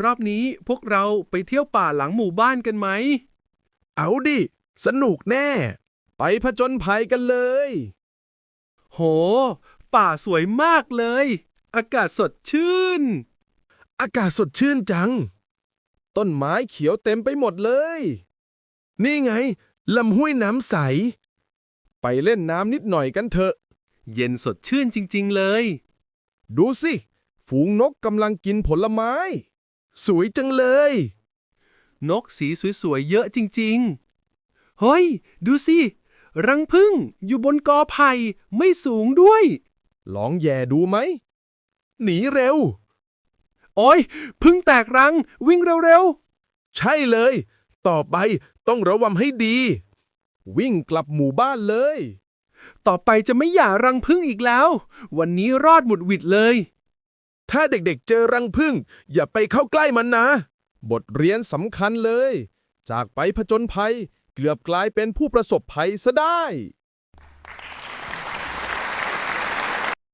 รอบนี้พวกเราไปเที่ยวป่าหลังหมู่บ้านกันไหม เอาดิ สนุกแน่ ไปผจญภัยกันเลย โห ป่าสวยมากเลย อากาศสดชื่น อากาศสดชื่นจัง ต้นไม้เขียวเต็มไปหมดเลย นี่ไงลำห้วยน้ำใส ไปเล่นน้ำนิดหน่อยกันเถอะ เย็นสดชื่นจริง ๆ เลย ดูสิ ฝูงนกกำลังกินผลไม้ สวยจังเลย นกสีสวยๆเยอะจริงๆ เฮ้ย ดูสิ รังผึ้งอยู่บนกอไผ่ไม่สูงด้วย ลองแย่ดูไหม หนีเร็ว โอ้ยผึ้งแตกรัง วิ่งเร็วๆ ใช่เลย ต่อไปต้องระวังให้ดี วิ่งกลับหมู่บ้านเลย ต่อไปจะไม่หย่ารังผึ้งอีกแล้ว วันนี้รอดหมุดหวิดเลย ถ้าเด็กๆเจอรังผึ้งอย่าไปเข้าใกล้มันนะ บทเรียนสำคัญเลย จากไปผจญภัย เกือบกลายเป็นผู้ประสบภัยซะได้